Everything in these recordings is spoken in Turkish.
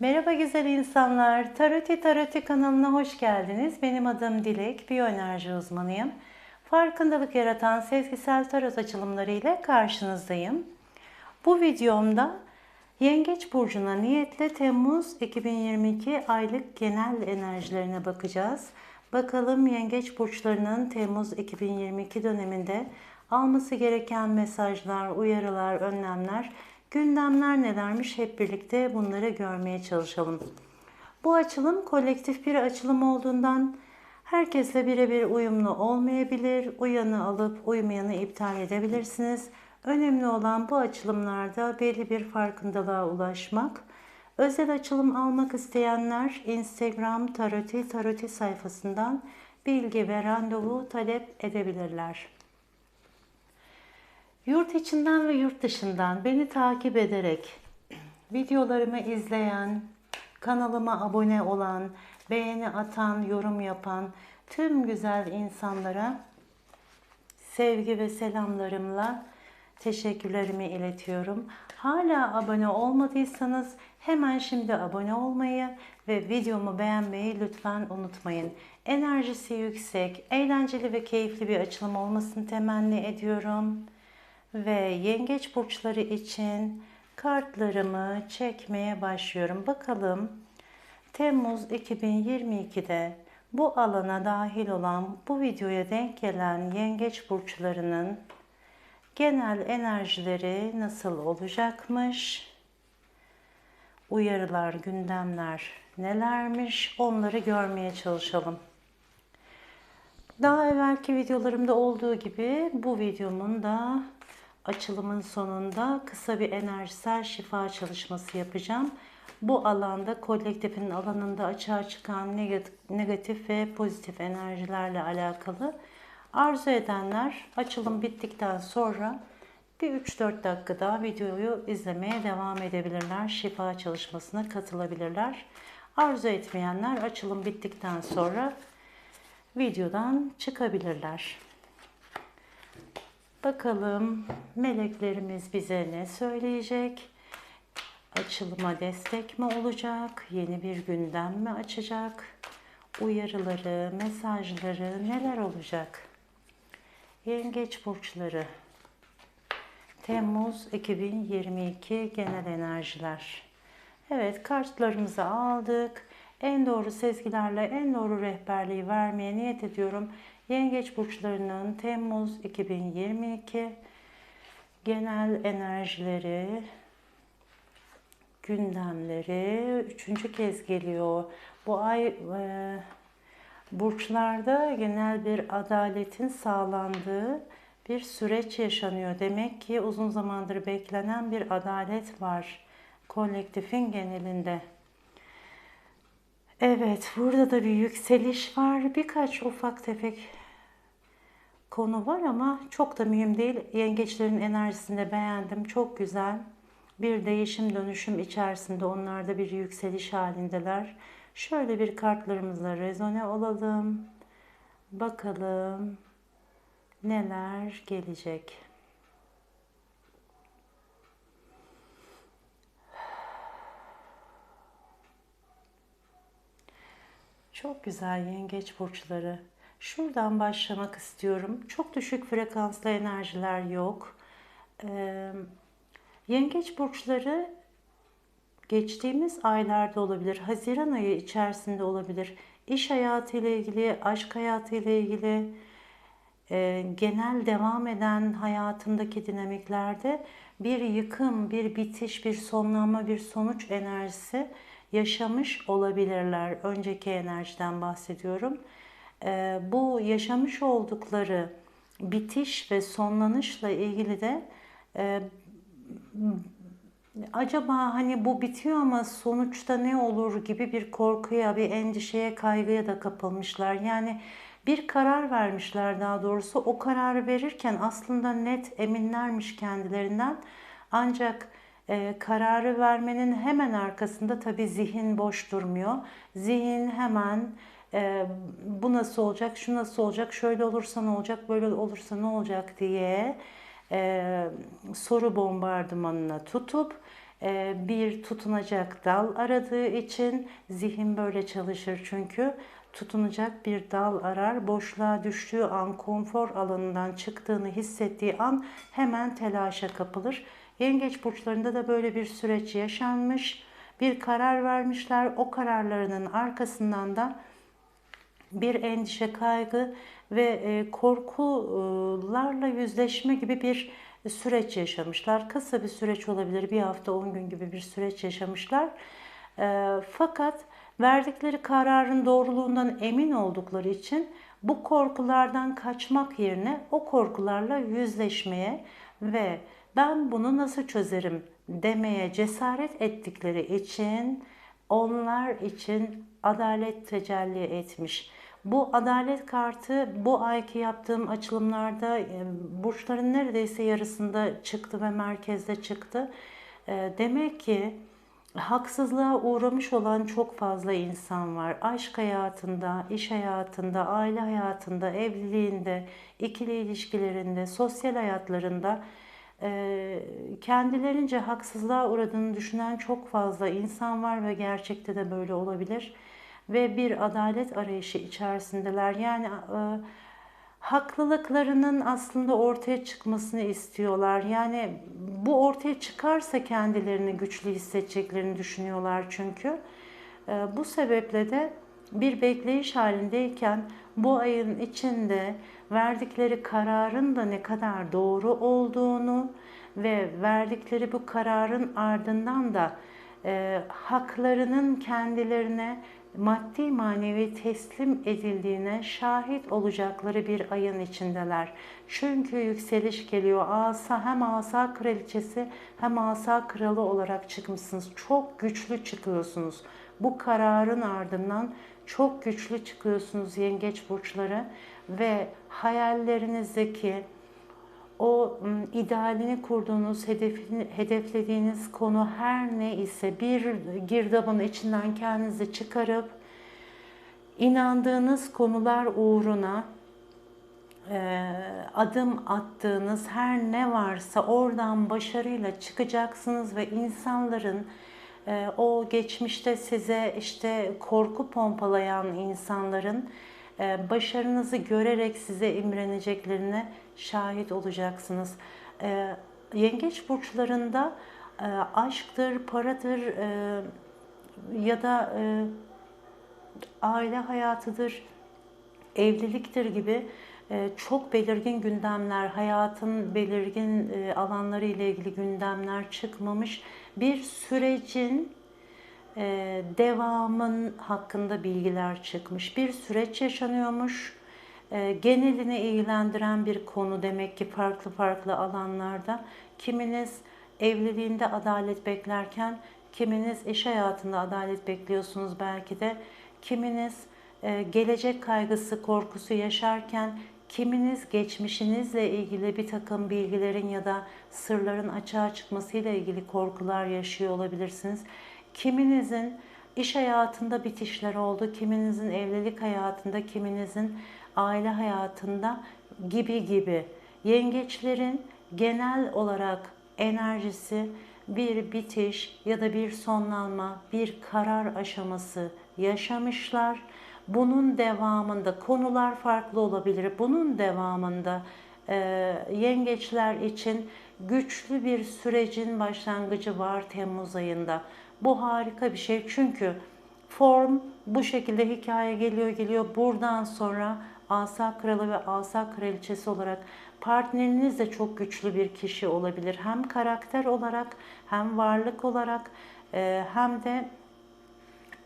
Merhaba güzel insanlar. Taroti Taroti kanalına hoş geldiniz. Benim adım Dilek, biyoenerji uzmanıyım. Farkındalık yaratan sezgisel tarot açılımları ile karşınızdayım. Bu videomda Yengeç burcuna niyetle Temmuz 2022 aylık genel enerjilerine bakacağız. Bakalım Yengeç burçlarının Temmuz 2022 döneminde alması gereken mesajlar, uyarılar, önlemler, gündemler nelermiş hep birlikte bunları görmeye çalışalım. Bu açılım kolektif bir açılım olduğundan herkesle birebir uyumlu olmayabilir. Uyanı alıp uymayanı iptal edebilirsiniz. Önemli olan bu açılımlarda belli bir farkındalığa ulaşmak. Özel açılım almak isteyenler Instagram Taroti Taroti sayfasından bilgi ve randevu talep edebilirler. Yurt içinden ve yurt dışından beni takip ederek videolarımı izleyen, kanalıma abone olan, beğeni atan, yorum yapan tüm güzel insanlara sevgi ve selamlarımla teşekkürlerimi iletiyorum. Hala abone olmadıysanız hemen şimdi abone olmayı ve videomu beğenmeyi lütfen unutmayın. Enerjisi yüksek, eğlenceli ve keyifli bir açılım olmasını temenni ediyorum. Ve yengeç burçları için kartlarımı çekmeye başlıyorum. Bakalım Temmuz 2022'de bu alana dahil olan bu videoya denk gelen yengeç burçlarının genel enerjileri nasıl olacakmış? Uyarılar, gündemler nelermiş? Onları görmeye çalışalım. Daha evvelki videolarımda olduğu gibi bu videomun da açılımın sonunda kısa bir enerjisel şifa çalışması yapacağım. Bu alanda kolektifin alanında açığa çıkan negatif ve pozitif enerjilerle alakalı arzu edenler açılım bittikten sonra bir 3-4 dakika daha videoyu izlemeye devam edebilirler. Şifa çalışmasına katılabilirler. Arzu etmeyenler açılım bittikten sonra videodan çıkabilirler. Bakalım meleklerimiz bize ne söyleyecek? Açılıma destek mi olacak? Yeni bir gündem mi açacak? Uyarıları, mesajları neler olacak? Yengeç burçları. Temmuz 2022 genel enerjiler. Evet kartlarımızı aldık. En doğru sezgilerle en doğru rehberliği vermeye niyet ediyorum. Yengeç burçlarının Temmuz 2022 genel enerjileri, gündemleri üçüncü kez geliyor. Bu ay e, burçlarda genel bir adaletin sağlandığı bir süreç yaşanıyor. Demek ki uzun zamandır beklenen bir adalet var kolektifin genelinde. Evet, burada da bir yükseliş var. Birkaç ufak tefek konu var ama çok da mühim değil. Yengeçlerin enerjisini de beğendim. Çok güzel. Bir değişim dönüşüm içerisinde onlar da bir yükseliş halindeler. Şöyle bir kartlarımızla rezone olalım. Bakalım neler gelecek. Çok güzel yengeç burçları. Şuradan başlamak istiyorum. Çok düşük frekanslı enerjiler yok. Ee, yengeç burçları geçtiğimiz aylarda olabilir. Haziran ayı içerisinde olabilir. İş hayatı ile ilgili, aşk hayatı ile ilgili, e, genel devam eden hayatındaki dinamiklerde bir yıkım, bir bitiş, bir sonlanma, bir sonuç enerjisi yaşamış olabilirler. Önceki enerjiden bahsediyorum. E, bu yaşamış oldukları bitiş ve sonlanışla ilgili de e, acaba hani bu bitiyor ama sonuçta ne olur gibi bir korkuya, bir endişeye, kaygıya da kapılmışlar. Yani bir karar vermişler daha doğrusu. O kararı verirken aslında net eminlermiş kendilerinden. Ancak e, kararı vermenin hemen arkasında tabii zihin boş durmuyor. Zihin hemen e, bu nasıl olacak, şu nasıl olacak, şöyle olursa ne olacak, böyle olursa ne olacak diye e, soru bombardımanına tutup e, bir tutunacak dal aradığı için zihin böyle çalışır çünkü tutunacak bir dal arar. Boşluğa düştüğü an, konfor alanından çıktığını hissettiği an hemen telaşa kapılır. Yengeç burçlarında da böyle bir süreç yaşanmış. Bir karar vermişler. O kararlarının arkasından da bir endişe, kaygı ve e, korkularla yüzleşme gibi bir süreç yaşamışlar. Kısa bir süreç olabilir, bir hafta, on gün gibi bir süreç yaşamışlar. E, fakat verdikleri kararın doğruluğundan emin oldukları için bu korkulardan kaçmak yerine o korkularla yüzleşmeye ve ben bunu nasıl çözerim demeye cesaret ettikleri için onlar için adalet tecelli etmiş. Bu adalet kartı bu ayki yaptığım açılımlarda e, burçların neredeyse yarısında çıktı ve merkezde çıktı. E, demek ki haksızlığa uğramış olan çok fazla insan var. Aşk hayatında, iş hayatında, aile hayatında, evliliğinde, ikili ilişkilerinde, sosyal hayatlarında kendilerince haksızlığa uğradığını düşünen çok fazla insan var ve gerçekte de böyle olabilir. Ve bir adalet arayışı içerisindeler. Yani haklılıklarının aslında ortaya çıkmasını istiyorlar. Yani bu ortaya çıkarsa kendilerini güçlü hissedeceklerini düşünüyorlar çünkü. Bu sebeple de bir bekleyiş halindeyken bu ayın içinde verdikleri kararın da ne kadar doğru olduğunu ve verdikleri bu kararın ardından da e, haklarının kendilerine maddi manevi teslim edildiğine şahit olacakları bir ayın içindeler. Çünkü yükseliş geliyor. Asa hem asa kraliçesi hem asa kralı olarak çıkmışsınız. Çok güçlü çıkıyorsunuz. Bu kararın ardından çok güçlü çıkıyorsunuz yengeç burçları ve hayallerinizdeki o idealini kurduğunuz, hedefini, hedeflediğiniz konu her ne ise bir girdabın içinden kendinizi çıkarıp inandığınız konular uğruna adım attığınız her ne varsa oradan başarıyla çıkacaksınız ve insanların o geçmişte size işte korku pompalayan insanların e, başarınızı görerek size imreneceklerine şahit olacaksınız. E, yengeç burçlarında e, aşktır, paradır ya da aile hayatıdır, evliliktir gibi çok belirgin gündemler, hayatın belirgin alanları ile ilgili gündemler çıkmamış bir sürecin e, devamın hakkında bilgiler çıkmış. Bir süreç yaşanıyormuş. E, genelini ilgilendiren bir konu demek ki farklı farklı alanlarda. Kiminiz evliliğinde adalet beklerken, kiminiz iş hayatında adalet bekliyorsunuz belki de. Kiminiz e, gelecek kaygısı, korkusu yaşarken, kiminiz geçmişinizle ilgili bir takım bilgilerin ya da sırların açığa çıkmasıyla ilgili korkular yaşıyor olabilirsiniz. Kiminizin iş hayatında bitişler oldu, kiminizin evlilik hayatında, kiminizin aile hayatında gibi gibi. Yengeçlerin genel olarak enerjisi bir bitiş ya da bir sonlanma, bir karar aşaması yaşamışlar. Bunun devamında konular farklı olabilir. Bunun devamında e, yengeçler için güçlü bir sürecin başlangıcı var Temmuz ayında. Bu harika bir şey çünkü form bu şekilde hikaye geliyor geliyor. Buradan sonra asa kralı ve asa kraliçesi olarak partneriniz de çok güçlü bir kişi olabilir. Hem karakter olarak hem varlık olarak e, hem de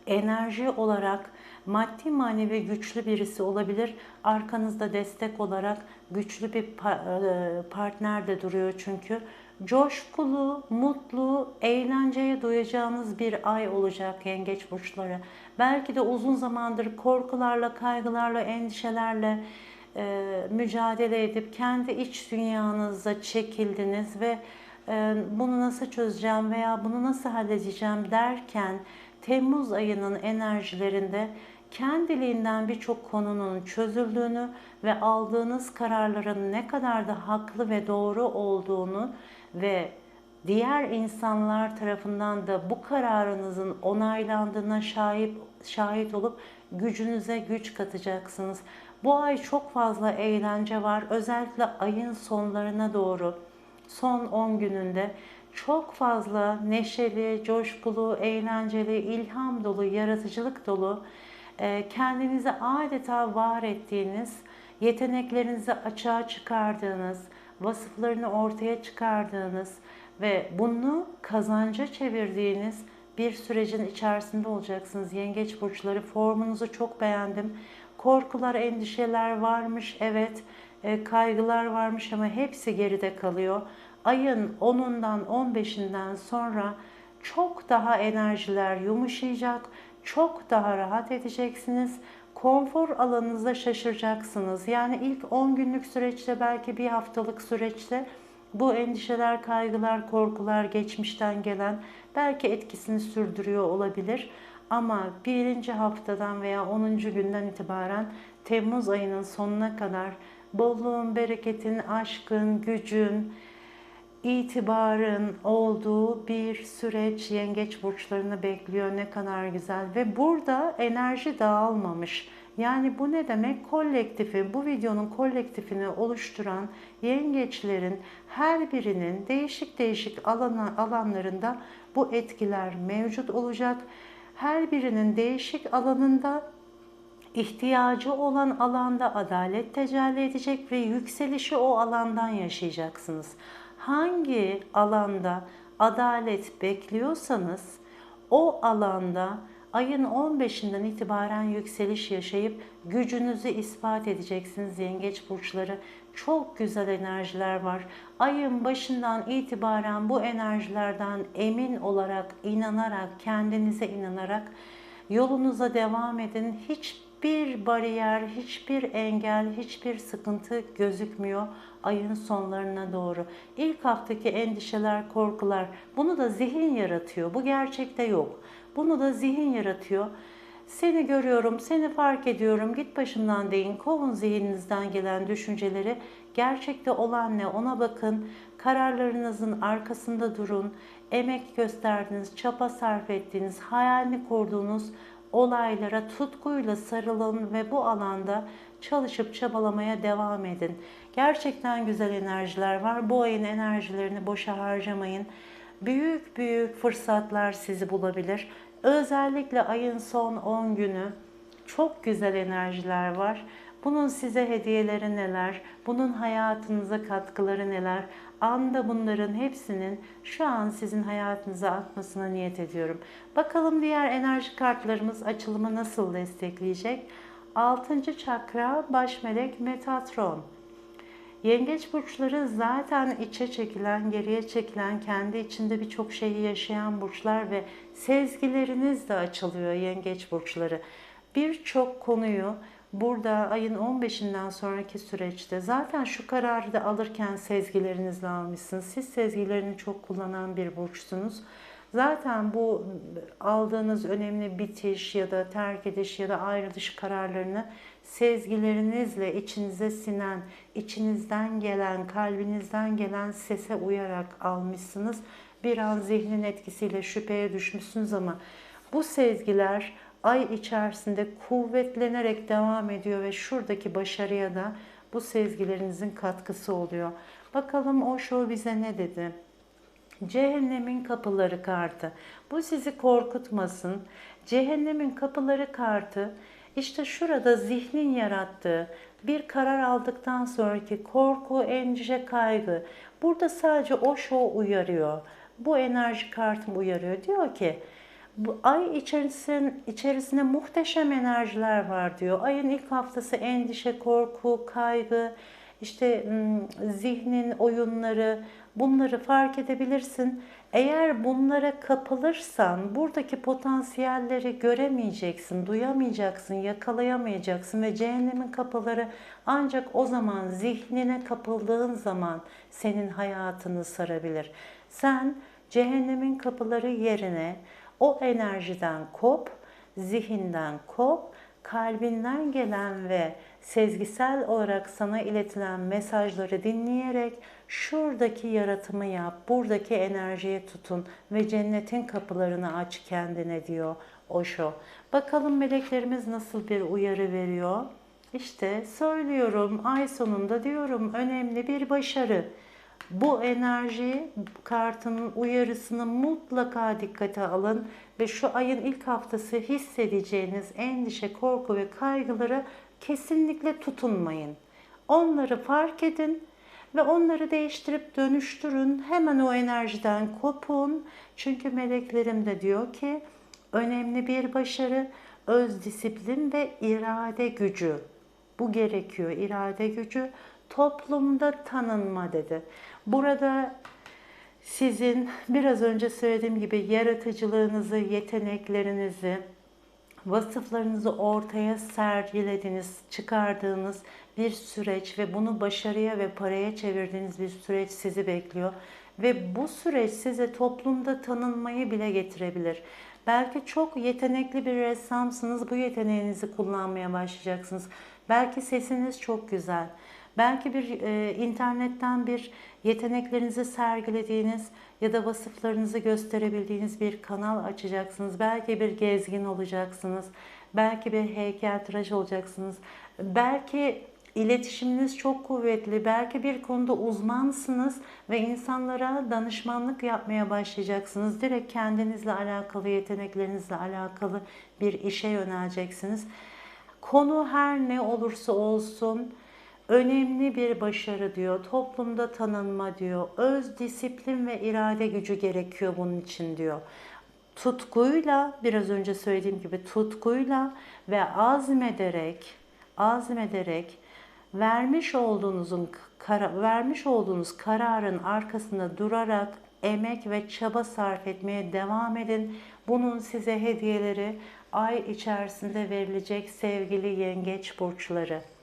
enerji olarak maddi manevi güçlü birisi olabilir. Arkanızda destek olarak güçlü bir e, partner de duruyor çünkü coşkulu, mutlu, eğlenceye duyacağınız bir ay olacak yengeç burçları. Belki de uzun zamandır korkularla, kaygılarla, endişelerle e, mücadele edip kendi iç dünyanızda çekildiniz ve e, bunu nasıl çözeceğim veya bunu nasıl halledeceğim derken Temmuz ayının enerjilerinde kendiliğinden birçok konunun çözüldüğünü ve aldığınız kararların ne kadar da haklı ve doğru olduğunu ve diğer insanlar tarafından da bu kararınızın onaylandığına şahit şahit olup gücünüze güç katacaksınız. Bu ay çok fazla eğlence var. Özellikle ayın sonlarına doğru son 10 gününde çok fazla neşeli, coşkulu, eğlenceli, ilham dolu, yaratıcılık dolu, e, kendinizi adeta var ettiğiniz, yeteneklerinizi açığa çıkardığınız, vasıflarını ortaya çıkardığınız ve bunu kazanca çevirdiğiniz bir sürecin içerisinde olacaksınız. Yengeç burçları formunuzu çok beğendim. Korkular, endişeler varmış, evet. E, kaygılar varmış ama hepsi geride kalıyor. Ayın 10'undan 15'inden sonra çok daha enerjiler yumuşayacak, çok daha rahat edeceksiniz. Konfor alanınızda şaşıracaksınız. Yani ilk 10 günlük süreçte belki bir haftalık süreçte bu endişeler, kaygılar, korkular geçmişten gelen belki etkisini sürdürüyor olabilir. Ama birinci haftadan veya 10. günden itibaren Temmuz ayının sonuna kadar bolluğun, bereketin, aşkın, gücün, itibarın olduğu bir süreç yengeç burçlarını bekliyor. Ne kadar güzel ve burada enerji dağılmamış. Yani bu ne demek? Kolektifi, bu videonun kolektifini oluşturan yengeçlerin her birinin değişik değişik alana, alanlarında bu etkiler mevcut olacak. Her birinin değişik alanında ihtiyacı olan alanda adalet tecelli edecek ve yükselişi o alandan yaşayacaksınız. Hangi alanda adalet bekliyorsanız o alanda ayın 15'inden itibaren yükseliş yaşayıp gücünüzü ispat edeceksiniz yengeç burçları. Çok güzel enerjiler var. Ayın başından itibaren bu enerjilerden emin olarak, inanarak, kendinize inanarak yolunuza devam edin. Hiçbir bariyer, hiçbir engel, hiçbir sıkıntı gözükmüyor ayın sonlarına doğru. İlk haftaki endişeler, korkular bunu da zihin yaratıyor. Bu gerçekte yok. Bunu da zihin yaratıyor. Seni görüyorum, seni fark ediyorum. Git başımdan deyin. Kovun zihninizden gelen düşünceleri. Gerçekte olan ne ona bakın. Kararlarınızın arkasında durun. Emek gösterdiğiniz, çaba sarf ettiğiniz, hayalini kurduğunuz olaylara tutkuyla sarılın ve bu alanda çalışıp çabalamaya devam edin. Gerçekten güzel enerjiler var. Bu ayın enerjilerini boşa harcamayın. Büyük büyük fırsatlar sizi bulabilir. Özellikle ayın son 10 günü çok güzel enerjiler var. Bunun size hediyeleri neler? Bunun hayatınıza katkıları neler? Anda bunların hepsinin şu an sizin hayatınıza akmasına niyet ediyorum. Bakalım diğer enerji kartlarımız açılımı nasıl destekleyecek? 6. çakra baş melek Metatron. Yengeç burçları zaten içe çekilen, geriye çekilen, kendi içinde birçok şeyi yaşayan burçlar ve sezgileriniz de açılıyor yengeç burçları. Birçok konuyu burada ayın 15'inden sonraki süreçte zaten şu kararı da alırken sezgilerinizle almışsınız. Siz sezgilerini çok kullanan bir burçsunuz. Zaten bu aldığınız önemli bitiş ya da terk ediş ya da ayrılış kararlarını sezgilerinizle içinize sinen, içinizden gelen, kalbinizden gelen sese uyarak almışsınız. Bir an zihnin etkisiyle şüpheye düşmüşsünüz ama bu sezgiler ay içerisinde kuvvetlenerek devam ediyor ve şuradaki başarıya da bu sezgilerinizin katkısı oluyor. Bakalım o show bize ne dedi? Cehennemin kapıları kartı. Bu sizi korkutmasın. Cehennemin kapıları kartı işte şurada zihnin yarattığı bir karar aldıktan sonraki korku, endişe, kaygı. Burada sadece o şov uyarıyor. Bu enerji kartım uyarıyor. Diyor ki bu ay içerisinde, içerisinde muhteşem enerjiler var diyor. Ayın ilk haftası endişe, korku, kaygı, işte zihnin oyunları bunları fark edebilirsin. Eğer bunlara kapılırsan buradaki potansiyelleri göremeyeceksin, duyamayacaksın, yakalayamayacaksın ve cehennemin kapıları ancak o zaman zihnine kapıldığın zaman senin hayatını sarabilir. Sen cehennemin kapıları yerine o enerjiden kop, zihinden kop, kalbinden gelen ve sezgisel olarak sana iletilen mesajları dinleyerek şuradaki yaratımı yap, buradaki enerjiye tutun ve cennetin kapılarını aç kendine diyor Osho. Bakalım meleklerimiz nasıl bir uyarı veriyor? İşte söylüyorum ay sonunda diyorum önemli bir başarı. Bu enerji kartının uyarısını mutlaka dikkate alın ve şu ayın ilk haftası hissedeceğiniz endişe, korku ve kaygıları kesinlikle tutunmayın. Onları fark edin ve onları değiştirip dönüştürün. Hemen o enerjiden kopun. Çünkü meleklerim de diyor ki önemli bir başarı, öz disiplin ve irade gücü. Bu gerekiyor irade gücü. Toplumda tanınma dedi. Burada sizin biraz önce söylediğim gibi yaratıcılığınızı, yeteneklerinizi, vasıflarınızı ortaya sergilediğiniz, çıkardığınız bir süreç ve bunu başarıya ve paraya çevirdiğiniz bir süreç sizi bekliyor. Ve bu süreç size toplumda tanınmayı bile getirebilir. Belki çok yetenekli bir ressamsınız, bu yeteneğinizi kullanmaya başlayacaksınız. Belki sesiniz çok güzel. Belki bir e, internetten bir yeteneklerinizi sergilediğiniz ya da vasıflarınızı gösterebildiğiniz bir kanal açacaksınız. Belki bir gezgin olacaksınız. Belki bir heykeltıraş olacaksınız. Belki iletişiminiz çok kuvvetli. Belki bir konuda uzmansınız ve insanlara danışmanlık yapmaya başlayacaksınız. Direkt kendinizle alakalı, yeteneklerinizle alakalı bir işe yöneleceksiniz. Konu her ne olursa olsun önemli bir başarı diyor. Toplumda tanınma diyor. Öz disiplin ve irade gücü gerekiyor bunun için diyor. Tutkuyla biraz önce söylediğim gibi tutkuyla ve azmederek azmederek vermiş olduğunuzun vermiş olduğunuz kararın arkasında durarak emek ve çaba sarf etmeye devam edin. Bunun size hediyeleri ay içerisinde verilecek sevgili yengeç burçları.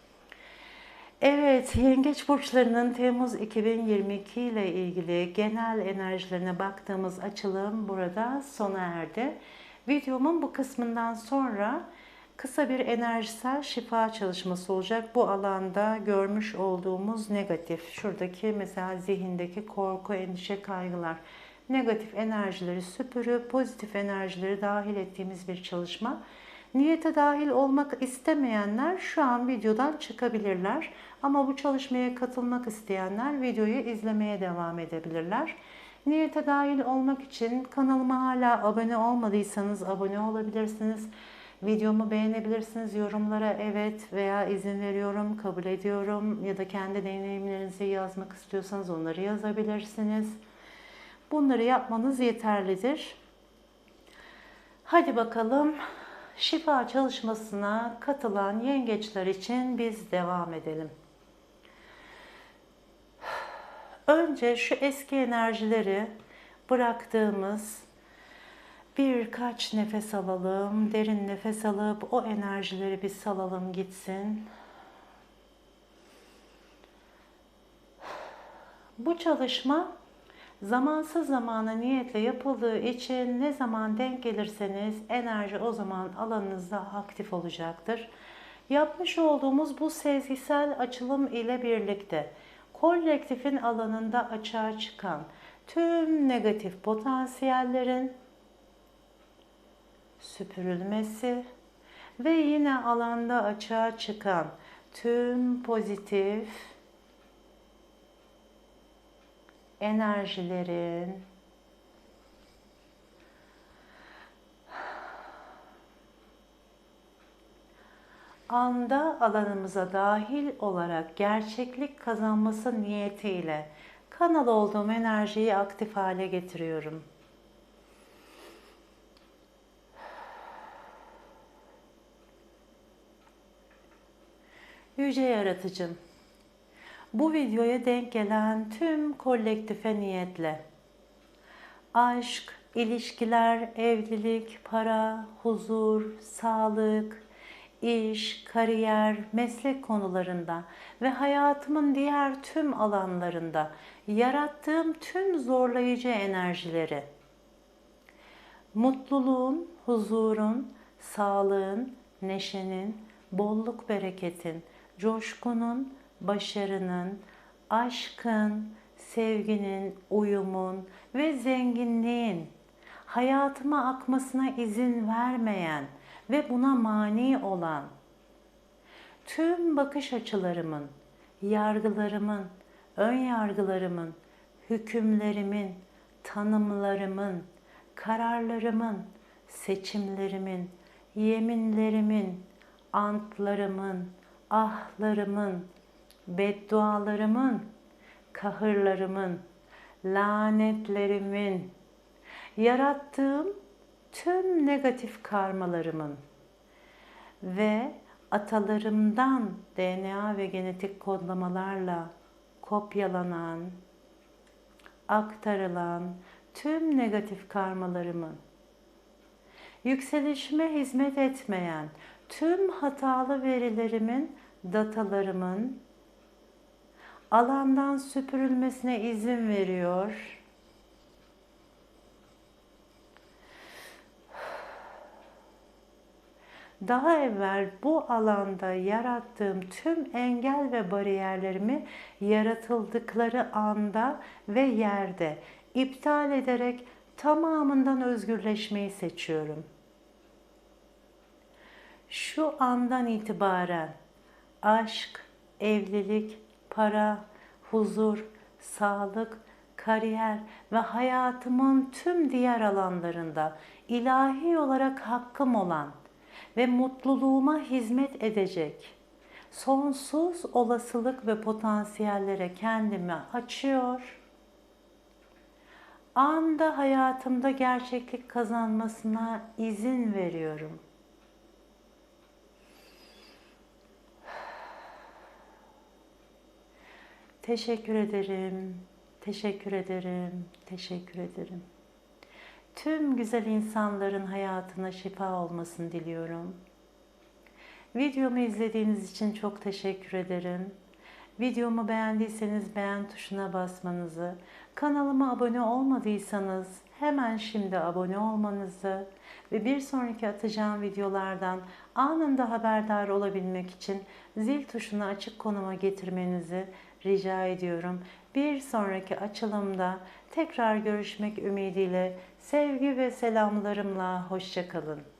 Evet, yengeç burçlarının Temmuz 2022 ile ilgili genel enerjilerine baktığımız açılım burada sona erdi. Videomun bu kısmından sonra kısa bir enerjisel şifa çalışması olacak. Bu alanda görmüş olduğumuz negatif, şuradaki mesela zihindeki korku, endişe, kaygılar, negatif enerjileri süpürüp pozitif enerjileri dahil ettiğimiz bir çalışma. Niyete dahil olmak istemeyenler şu an videodan çıkabilirler. Ama bu çalışmaya katılmak isteyenler videoyu izlemeye devam edebilirler. Niyete dahil olmak için kanalıma hala abone olmadıysanız abone olabilirsiniz. Videomu beğenebilirsiniz. Yorumlara evet veya izin veriyorum, kabul ediyorum ya da kendi deneyimlerinizi yazmak istiyorsanız onları yazabilirsiniz. Bunları yapmanız yeterlidir. Hadi bakalım şifa çalışmasına katılan yengeçler için biz devam edelim. Önce şu eski enerjileri bıraktığımız birkaç nefes alalım. Derin nefes alıp o enerjileri bir salalım gitsin. Bu çalışma zamansız zamana niyetle yapıldığı için ne zaman denk gelirseniz enerji o zaman alanınızda aktif olacaktır. Yapmış olduğumuz bu sezgisel açılım ile birlikte kolektifin alanında açığa çıkan tüm negatif potansiyellerin süpürülmesi ve yine alanda açığa çıkan tüm pozitif enerjilerin anda alanımıza dahil olarak gerçeklik kazanması niyetiyle kanal olduğum enerjiyi aktif hale getiriyorum. Yüce Yaratıcım, bu videoya denk gelen tüm kolektife niyetle. Aşk, ilişkiler, evlilik, para, huzur, sağlık, iş, kariyer, meslek konularında ve hayatımın diğer tüm alanlarında yarattığım tüm zorlayıcı enerjileri, mutluluğun, huzurun, sağlığın, neşenin, bolluk bereketin, coşkunun, başarının, aşkın, sevginin, uyumun ve zenginliğin hayatıma akmasına izin vermeyen ve buna mani olan tüm bakış açılarımın, yargılarımın, ön yargılarımın, hükümlerimin, tanımlarımın, kararlarımın, seçimlerimin, yeminlerimin, antlarımın, ahlarımın, beddualarımın, kahırlarımın, lanetlerimin, yarattığım tüm negatif karmalarımın ve atalarımdan DNA ve genetik kodlamalarla kopyalanan, aktarılan tüm negatif karmalarımın yükselişime hizmet etmeyen tüm hatalı verilerimin, datalarımın alandan süpürülmesine izin veriyor. Daha evvel bu alanda yarattığım tüm engel ve bariyerlerimi yaratıldıkları anda ve yerde iptal ederek tamamından özgürleşmeyi seçiyorum. Şu andan itibaren aşk, evlilik, para, huzur, sağlık, kariyer ve hayatımın tüm diğer alanlarında ilahi olarak hakkım olan ve mutluluğuma hizmet edecek sonsuz olasılık ve potansiyellere kendimi açıyor. Anda hayatımda gerçeklik kazanmasına izin veriyorum. Teşekkür ederim. Teşekkür ederim. Teşekkür ederim. Tüm güzel insanların hayatına şifa olmasını diliyorum. Videomu izlediğiniz için çok teşekkür ederim. Videomu beğendiyseniz beğen tuşuna basmanızı, kanalıma abone olmadıysanız hemen şimdi abone olmanızı ve bir sonraki atacağım videolardan anında haberdar olabilmek için zil tuşunu açık konuma getirmenizi rica ediyorum. Bir sonraki açılımda tekrar görüşmek ümidiyle sevgi ve selamlarımla hoşçakalın.